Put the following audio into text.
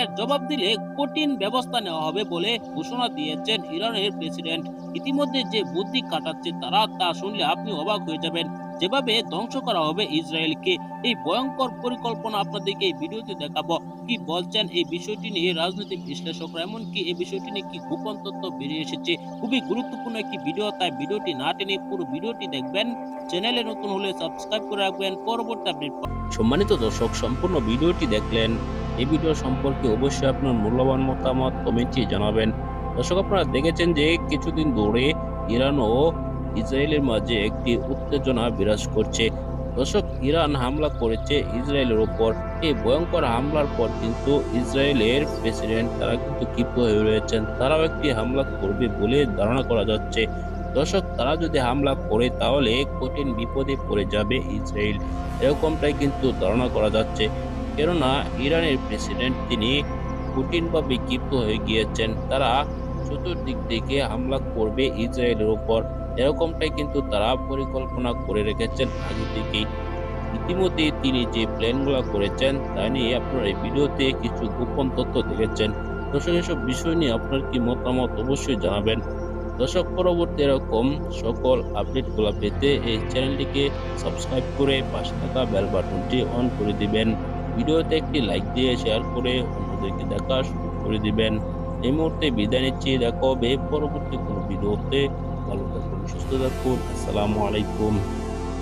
এর জবাব দিলে কঠিন ব্যবস্থা নেওয়া হবে বলে ঘোষণা দিয়েছেন ইরানের প্রেসিডেন্ট। ইতিমধ্যে যে বুদ্ধি কাটাচ্ছে তারা তা শুনলে আপনি অবাক হয়ে যাবেন। যেভাবে ধ্বংস করা হবে ইসরায়েলকে, এই ভয়ঙ্কর পরিকল্পনা আপনাদেরকে এই ভিডিওতে দেখাবো। কি বলছেন এই বিষয়টি নিয়ে রাজনৈতিক বিশ্লেষকরা, এমনকি এই বিষয়টি নিয়ে কি গোপন তথ্য বেরিয়ে এসেছে, খুবই গুরুত্বপূর্ণ একটি ভিডিও, তাই ভিডিওটি না টেনে পুরো ভিডিওটি দেখবেন। চ্যানেলে নতুন হলে সাবস্ক্রাইব করে রাখবেন। পরবর্তী আপডেট সম্মানিত দর্শক, সম্পূর্ণ ভিডিওটি দেখলেন এই ভিডিও সম্পর্কে অবশ্যই আপনার মূল্যবান মতামত কমেন্টে জানাবেন। দর্শক, আপনারা দেখেছেন যে কিছুদিন ধরে ইরান ও ইসরায়েলের মাঝে একটি উত্তেজনা বিরাজ করছে। দর্শক, ইরান হামলা করেছে ইসরায়েলের ওপর। এই ভয়ঙ্কর হামলার পর কিন্তু ইসরায়েলের প্রেসিডেন্ট তারা কিন্তু ক্ষিপ্ত হয়ে রয়েছেন। তারাও একটি হামলা করবে বলে ধারণা করা যাচ্ছে। দর্শক, তারা যদি হামলা করে তাহলে কঠিন বিপদে পড়ে যাবে ইসরায়েল। এরকমটাই কিন্তু ধারণা করা যাচ্ছে। কেননা ইরানের প্রেসিডেন্ট তিনি কঠিনভাবে ক্ষিপ্ত হয়ে গিয়েছেন। তারা চতুর্দিক থেকে হামলা করবে ইসরায়েলের উপর এরকমটাই কিন্তু তারা পরিকল্পনা করে রেখেছেন। আগে থেকেই ইতিমধ্যে তিনি যে প্ল্যানগুলো করেছেন, তা নিয়ে আপনারা এই ভিডিওতে কিছু গোপন তথ্য দেখেছেন। দর্শক, এসব বিষয় নিয়ে আপনার কি মতামত অবশ্যই জানাবেন। দর্শক, পরবর্তী এরকম সকল আপডেটগুলো পেতে এই চ্যানেলটিকে সাবস্ক্রাইব করে পাশে থাকা বেল বাটনটি অন করে দিবেন। ভিডিওতে একটি লাইক দিয়ে শেয়ার করে অন্যদেরকে দেখা করে দিবেন। এই মুহূর্তে বিদায় নিচ্ছি। দেখা হবে পরবর্তী কোনো ভিডিওতে। ভালো থাকুন, সুস্থ থাকুন। আসসালামু আলাইকুম।